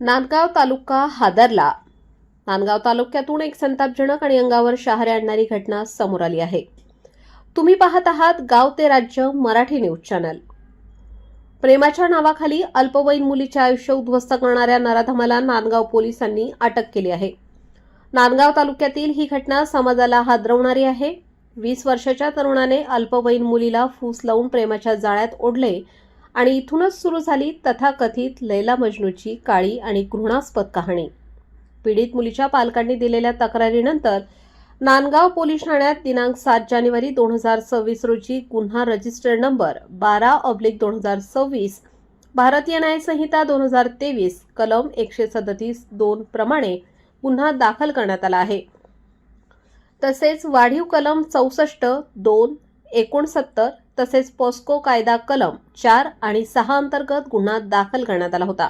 नांदगाव तालुका हादरला. नांदगाव तालुक्यातून एक संतापजनक आणि अंगावर शहारे आणणारी घटना समोर आली आहे. तुम्ही पाहत आहात गाव ते राज्य मराठी न्यूज चॅनल. प्रेमाच्या नावाखाली अल्पवयीन मुलीचे आयुष्य उद्ध्वस्त करणाऱ्या नराधमाला नांदगाव पोलिसांनी अटक केली आहे. नांदगाव तालुक्यातील ही घटना समाजाला हादरवणारी आहे. वीस वर्षाच्या तरुणाने अल्पवयीन मुलीला फूस लावून प्रेमाच्या जाळ्यात ओढले आणि इथूनच सुरू झाली तथाकथित लैला मजनूची काळी आणि घृणास्पद कहाणी. पीडित मुलीच्या पालकांनी दिलेल्या तक्रारीनंतर नांदगाव पोलीस ठाण्यात दिनांक सात जानेवारी दोन हजार सव्वीस रोजी गुन्हा रजिस्टर नंबर बारा ऑब्लिक दोन हजार सव्वीस भारतीय न्यायसंहिता दोन हजार तेवीस कलम एकशे सदतीस दोन प्रमाणे गुन्हा दाखल करण्यात आला आहे. तसेच वाढीव कलम चौसष्ट दोन एकोणसत्तर तसेच पॉस्को कायदा कलम चार आणि सहा अंतर्गत गुन्हा दाखल करण्यात आला होता.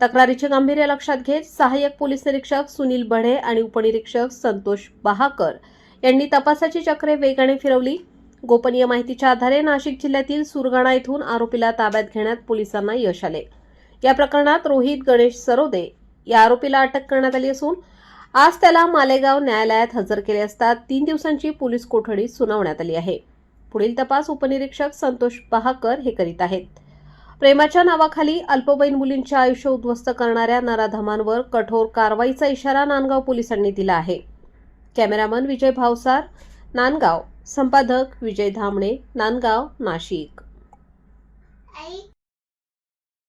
तक्रारीचे गांभीर्य लक्षात घेत सहाय्यक पोलीस निरीक्षक सुनील बढे आणि उपनिरीक्षक संतोष बहाकर यांनी तपासाची चक्रे वेगाने फिरवली. गोपनीय माहितीच्या आधारे नाशिक जिल्ह्यातील सुरगाणा येथून आरोपीला ताब्यात घेण्यात पोलिसांना यश आले. या प्रकरणात रोहित गणेश सरोदे या आरोपीला अटक करण्यात आली असून आज त्याला मालेगाव न्यायालयात हजर केले असता तीन दिवसांची पोलीस कोठडी सुनावण्यात आली आहे. पुढील तपास उपनिरीक्षक संतोष बहाकर हे करीत आहेत. प्रेमाच्या नावाखाली अल्पवयीन मुलींचे आयुष्य उद्ध्वस्त करणाऱ्या नराधमांवर कठोर कारवाईचा इशारा नांदगाव पोलिसांनी दिला आहे. कॅमेरामन विजय भावसार नांदगाव. संपादक विजय धामणे नांदगाव नाशिक.